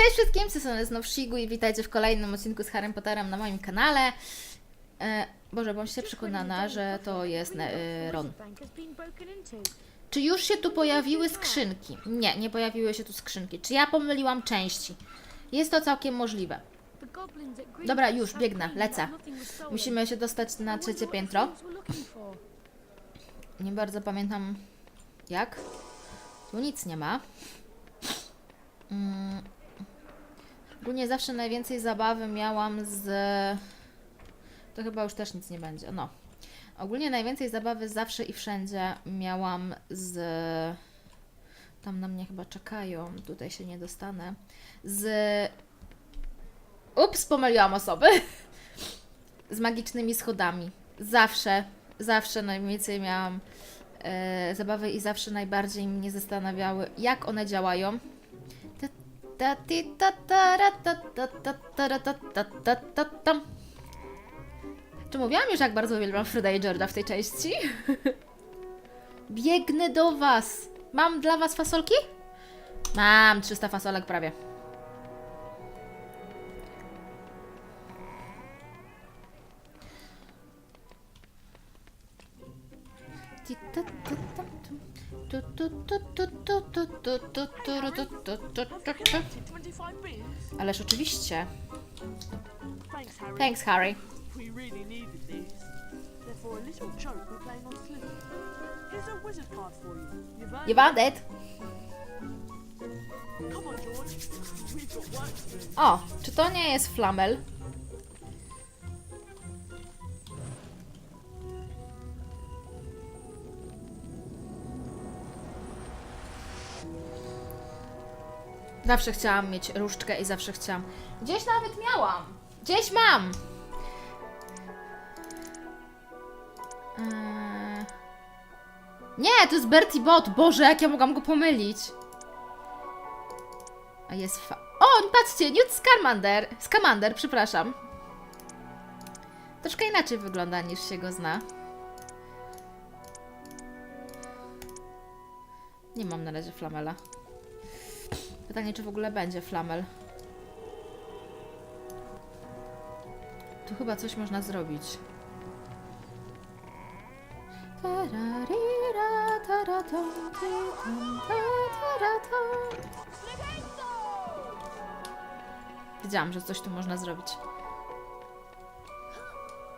Cześć wszystkim, to są znów Shigu i witajcie w kolejnym odcinku z Harry Potterem na moim kanale. E, Boże, bądź się przekonana, że to jest e, Ron. Czy już się tu pojawiły skrzynki? Nie, nie pojawiły się tu skrzynki. Czy ja pomyliłam części? Jest to całkiem możliwe. Dobra, już, biegnę, lecę. Musimy się dostać na trzecie piętro. Nie bardzo pamiętam jak. Tu nic nie ma. Mm. Ogólnie zawsze najwięcej zabawy miałam z... To chyba już też nic nie będzie. No. Ogólnie najwięcej zabawy zawsze i wszędzie miałam z... Tam na mnie chyba czekają. Tutaj się nie dostanę. Z... Ups, pomyliłam osoby. Z magicznymi schodami. Zawsze, zawsze najwięcej miałam e, zabawy i zawsze najbardziej mnie zastanawiały, jak one działają. Czy mówiłam już, jak bardzo uwielbiam Freda i George'a w tej części? Biegnę do Was! Mam dla Was fasolki? Mam 300 fasolek prawie. Ależ oczywiście. Thanks, Harry. You want it? O, czy to nie jest flamel? Zawsze chciałam mieć różdżkę i zawsze chciałam. Gdzieś nawet miałam. Gdzieś mam. Eee... Nie, to jest Bertie Bot. Boże, jak ja mogłam go pomylić. A jest fa... O, patrzcie, Newt Scamander. Scamander, przepraszam. Troszkę inaczej wygląda niż się go zna. Nie mam na razie flamela. Pytanie, czy w ogóle będzie flamel. Tu chyba coś można zrobić. Wiedziałam, że coś tu można zrobić.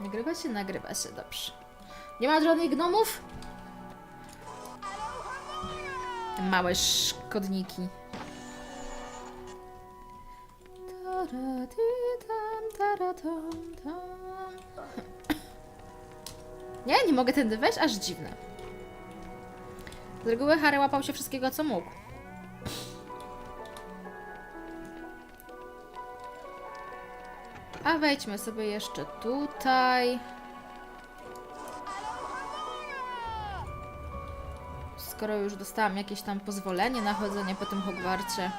Nagrywa się, nagrywa się, dobrze. Nie ma żadnych gnomów? Małe szkodniki. Nie, nie mogę tędy wejść? Aż dziwne. Z reguły Harry łapał się wszystkiego, co mógł. A wejdźmy sobie jeszcze tutaj. Skoro już dostałam jakieś tam pozwolenie na chodzenie po tym Hogwarcie.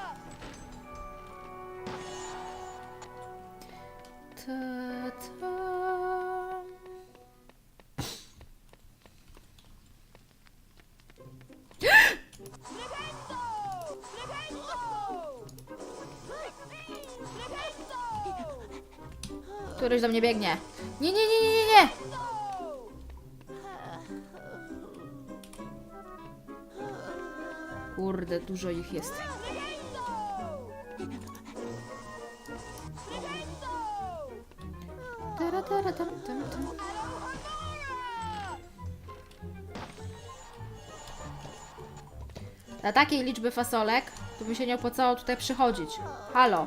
Któryś do mnie biegnie. Nie, nie, nie, nie, nie, nie! Kurde, dużo ich jest. Tara, tara, tam, tam, tam. Dla takiej liczby fasolek to by się nie opłacało tutaj przychodzić. Halo.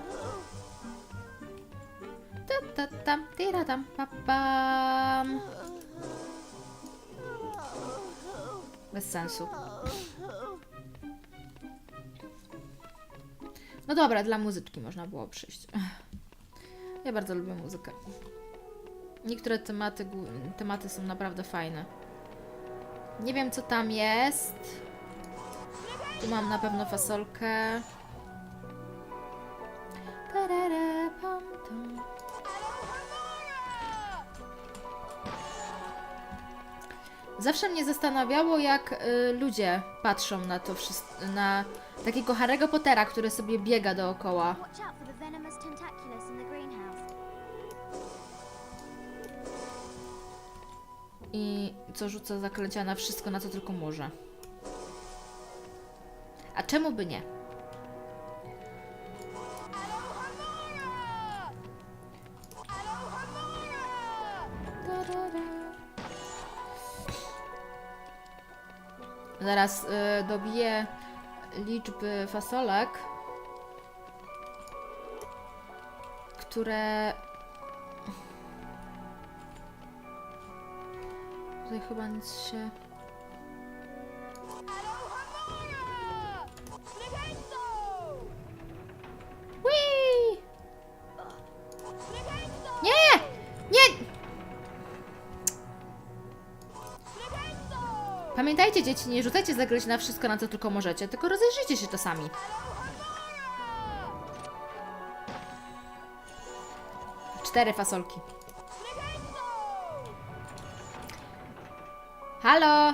Tam, pa, pam. Bez sensu. No dobra, dla muzyczki można było przyjść. Ja bardzo lubię muzykę. Niektóre tematy, tematy są naprawdę fajne. Nie wiem, co tam jest. Tu mam na pewno fasolkę. Zawsze mnie zastanawiało, jak y, ludzie patrzą na to wszystko, na Takiego Harry'ego Pottera, który sobie biega dookoła. I co rzuca zaklęcia na wszystko, na co tylko może. A czemu by nie? Zaraz y, dobiję liczby fasolek, które Tutaj chyba nic się. Pamiętajcie dzieci, nie rzucajcie zagrać na wszystko, na co tylko możecie, tylko rozejrzyjcie się czasami. Cztery fasolki. Halo!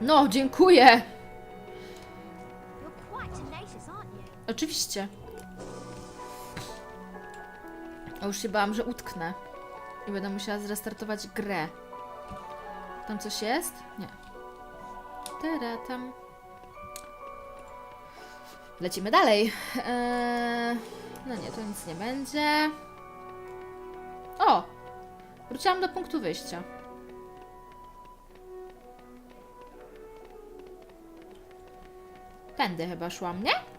No, dziękuję! Oczywiście. A już się bałam, że utknę. I będę musiała zrestartować grę. Tam coś jest? Nie. Tera, tam. Lecimy dalej. Eee, no nie, to nic nie będzie. O! Wróciłam do punktu wyjścia. Tędy chyba szłam, nie?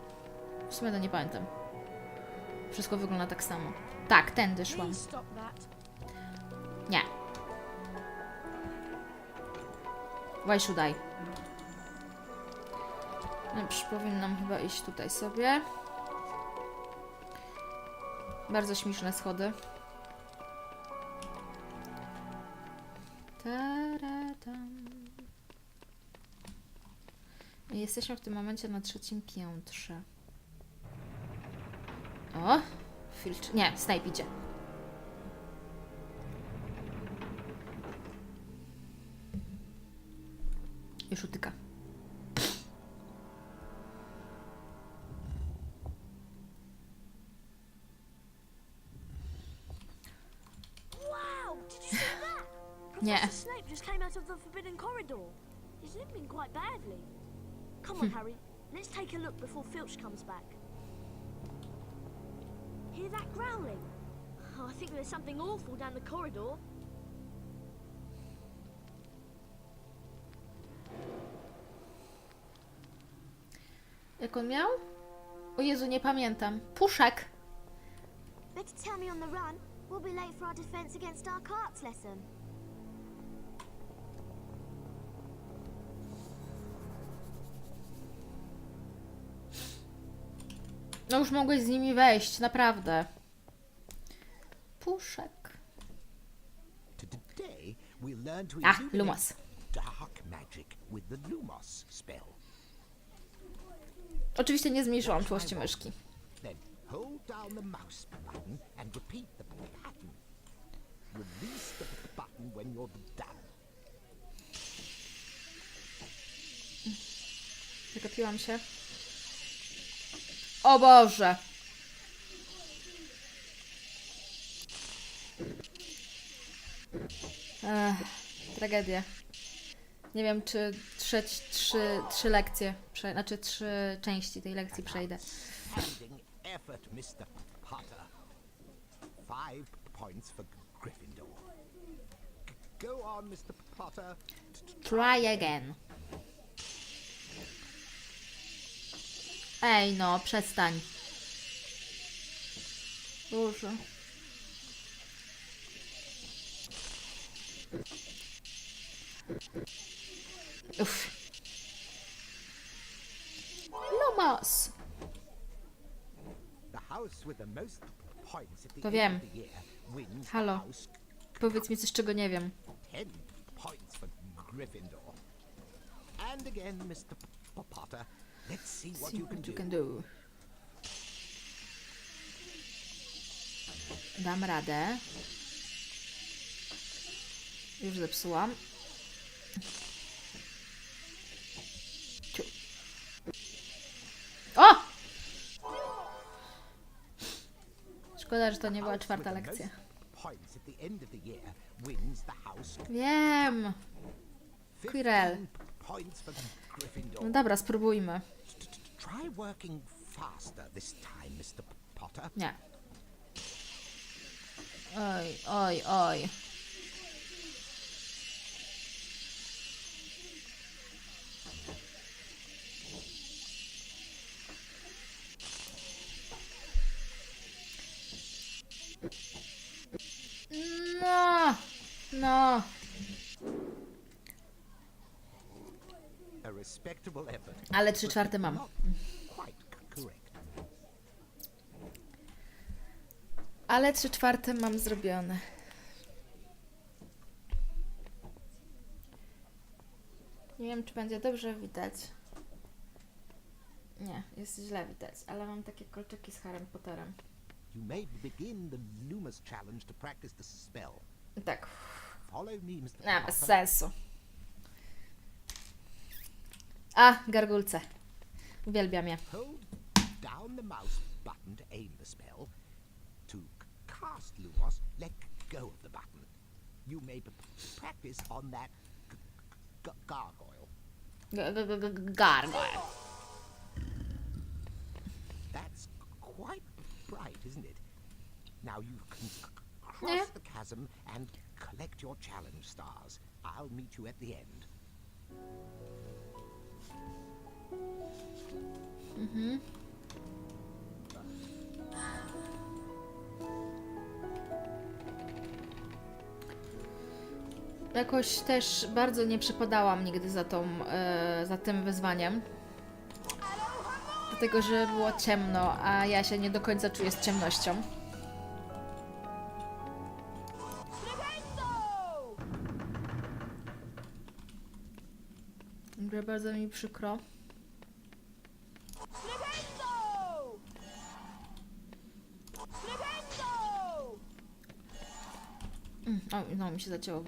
W sumie to nie pamiętam. Wszystko wygląda tak samo. Tak, tędy szłam. Nie. Why should I? No, powinnam chyba iść tutaj sobie. Bardzo śmieszne schody. Jesteśmy w tym momencie na trzecim piętrze. O! Filcz... Nie, Snape idzie. Już utyka. Nie. Snape just came out of the forbidden corridor. He's limping quite badly. Come on, Harry. Let's take a look before Filch comes back. Growling? Oh, I think there's something awful down the corridor. Jak on miał? O Jezu, nie pamiętam. Puszek. Better tell me on the run. We'll be late for our defense against dark arts lesson. No już mogłeś z nimi wejść, naprawdę. Puszek. Illuminate Lumos. dark magic with the Lumos spell. Oczywiście nie zmniejszyłam czułości myszki. Then hold down the Ech, tragedia. Nie wiem, czy trzy, trzy, trzy lekcje, prze, znaczy trzy części tej lekcji przejdę. Try again. Ej, no, przestań. Boże. Uff. At the To wiem. Halo. Powiedz mi coś, czego nie wiem. And again, Mr. Potter. Let's see what See you can what do. you can do. Dam radę. Już zepsułam. O! Szkoda, że to nie była czwarta lekcja. Wiem. Quirrell. 15 Points for Gryffindor. No dobra, spróbujmy. Nie. Oj, oj, oj. No, no. Ale trzy czwarte mam. Ale trzy czwarte mam zrobione. Nie wiem, czy będzie dobrze widać. Nie, jest źle widać, ale mam takie kolczyki z Harrym Potterem. You may begin the Loomis challenge to practice the spell. Tak, Follow me, Mr. nie, bez sensu. A, gargulce. Uwielbiam je. Hold down the mouse button to aim the spell. To cast Lumos, let go of the button. You may practice on that gargoyle. G- Gargoyle. That's quite bright, isn't it? Now you can cross the chasm and collect your challenge stars. I'll meet you at the end. Jakoś też bardzo nie przepadałam nigdy za, tą, e, za tym wyzwaniem. Dlatego, że było ciemno, a ja się nie do końca czuję z ciemnością. Także bardzo mi przykro. Mm, o, no mi się zacięło.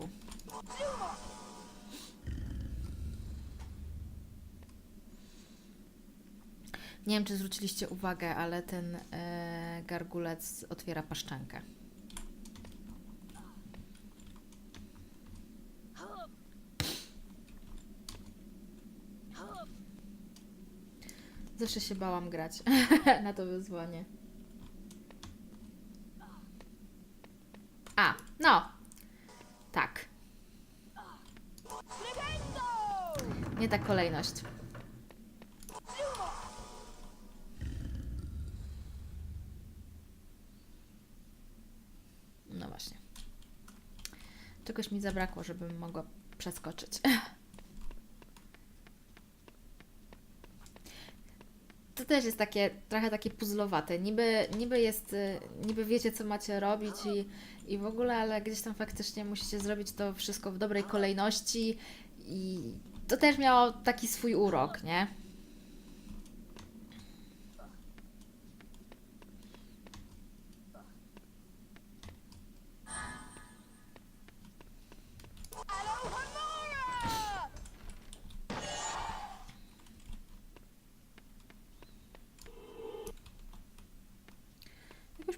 Nie wiem, czy zwróciliście uwagę, ale ten e, gargulec otwiera paszczankę. Zawsze się bałam grać na to wyzwanie. A, no. Tak. Nie ta kolejność. No właśnie. Czegoś mi zabrakło, żebym mogła przeskoczyć. To też jest takie, trochę takie puzzlowate. Niby, niby jest, y, niby wiecie, co macie robić i, i w ogóle, ale gdzieś tam faktycznie musicie zrobić to wszystko w dobrej kolejności i to też miało taki swój urok, nie?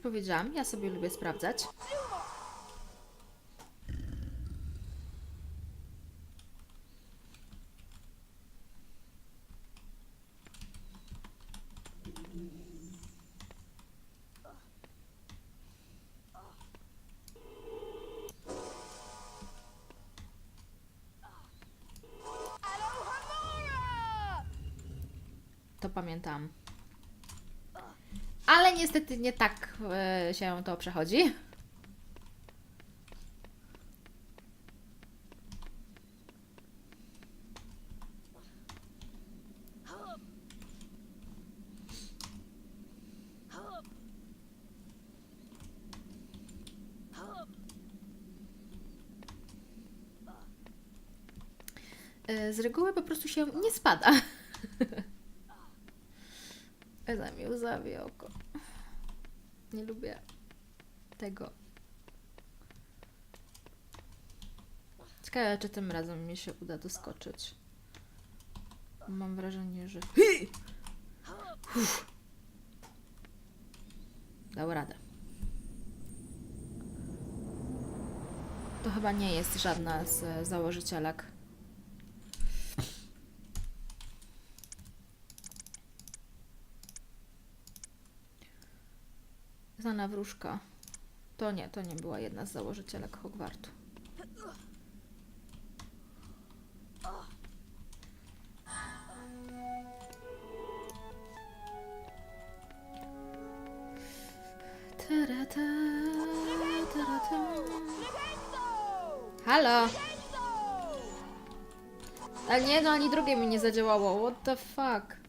Powiedziałam, ja sobie lubię sprawdzać. To pamiętam. Niestety nie tak e, się to przechodzi. E, Z reguły po prostu się nie spada. Za mi łzawi oko. Nie lubię. tego. Ciekawe, czy tym razem mi się uda doskoczyć. Mam wrażenie, że. Uff. Dał radę. To chyba nie jest żadna z e, założycielek. Znana wróżka. To nie, to nie była jedna z założycielek Hogwartu. Tarata, tarata. Halo! Ale nie, no ani drugie mi nie zadziałało. What the fuck?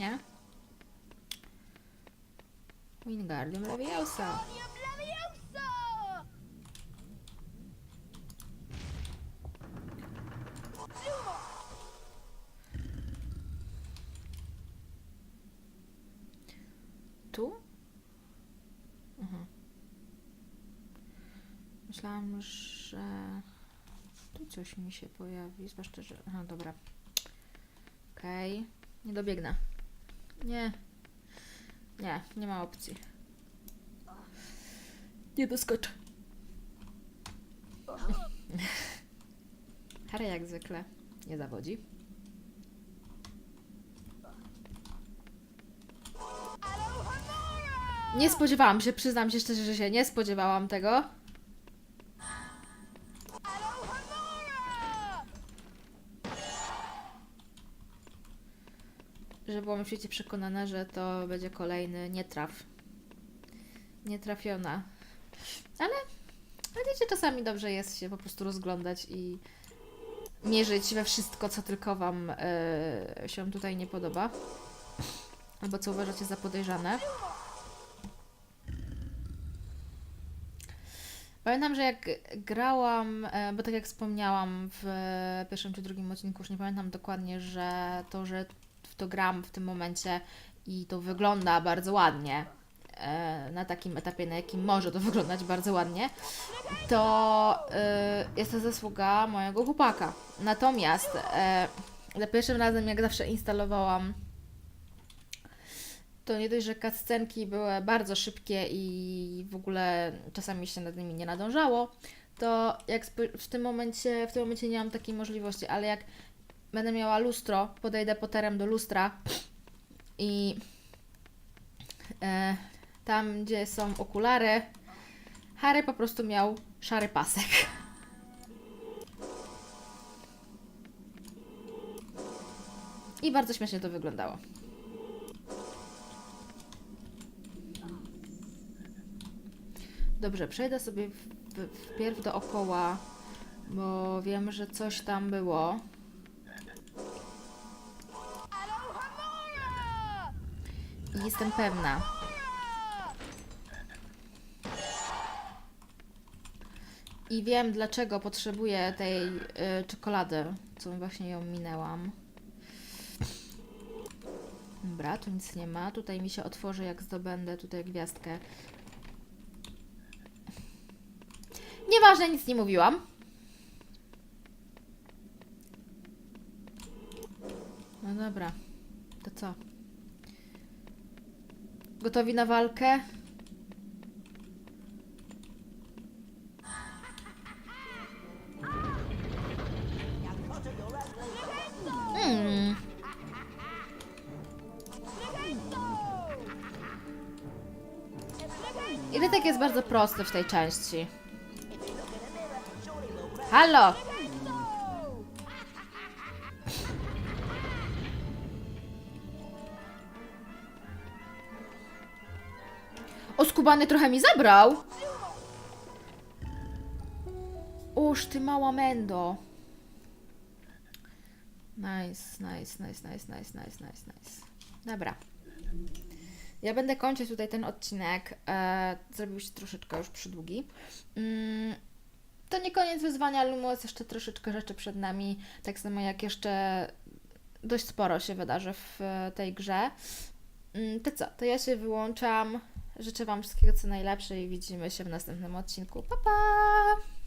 Nie? Wingardium Leviosa. Tu? Mhm. Myślałam, że tu coś mi się pojawi, zwłaszcza, że... Aha, dobra. Okej. Nie dobiegnę. Nie. Nie, nie ma opcji. Nie doskoczę. Harry jak zwykle nie zawodzi. Nie spodziewałam się, przyznam się szczerze, że się nie spodziewałam tego. Że byłam świecie przekonana, że to będzie kolejny nietraf. Nietrafiona. Ale, wiecie, czasami dobrze jest się po prostu rozglądać i mierzyć we wszystko, co tylko Wam e, się tutaj nie podoba. Albo co uważacie za podejrzane. Pamiętam, że jak grałam, e, bo tak jak wspomniałam w pierwszym czy drugim odcinku, już nie pamiętam dokładnie, że to, że gram w tym momencie i to wygląda bardzo ładnie, e, na takim etapie, na jakim może to wyglądać bardzo ładnie, to e, jest to zasługa mojego chłopaka. Natomiast e, za pierwszym razem, jak zawsze instalowałam to nie dość, że cutscenki były bardzo szybkie i w ogóle czasami się nad nimi nie nadążało, to jak w tym momencie, w tym momencie nie mam takiej możliwości, ale jak będę miała lustro, podejdę poterem do lustra i e, tam, gdzie są okulary, Harry po prostu miał szary pasek. I bardzo śmiesznie to wyglądało. Dobrze, przejdę sobie w, w, wpierw dookoła, bo wiem, że coś tam było. I jestem pewna. I wiem, dlaczego potrzebuję tej y, czekolady, co właśnie ją minęłam. Dobra, tu nic nie ma. Tutaj mi się otworzy, jak zdobędę tutaj gwiazdkę. Nieważne, nic nie mówiłam. No dobra, to co? Gotowi na walkę? Hmm. Irytek jest bardzo prosty w tej części. Halo! O, skubany trochę mi zabrał. Uż, ty mała mendo. Nice, nice, nice, nice, nice, nice, nice, nice. Dobra. Ja będę kończyć tutaj ten odcinek. E, zrobił się troszeczkę już przydługi. Mm, to nie koniec wyzwania Lumos, jeszcze troszeczkę rzeczy przed nami. Tak samo jak jeszcze dość sporo się wydarzy w e, tej grze. Mm, To co, to ja się wyłączam. Życzę Wam wszystkiego co najlepsze i widzimy się w następnym odcinku. Pa, pa!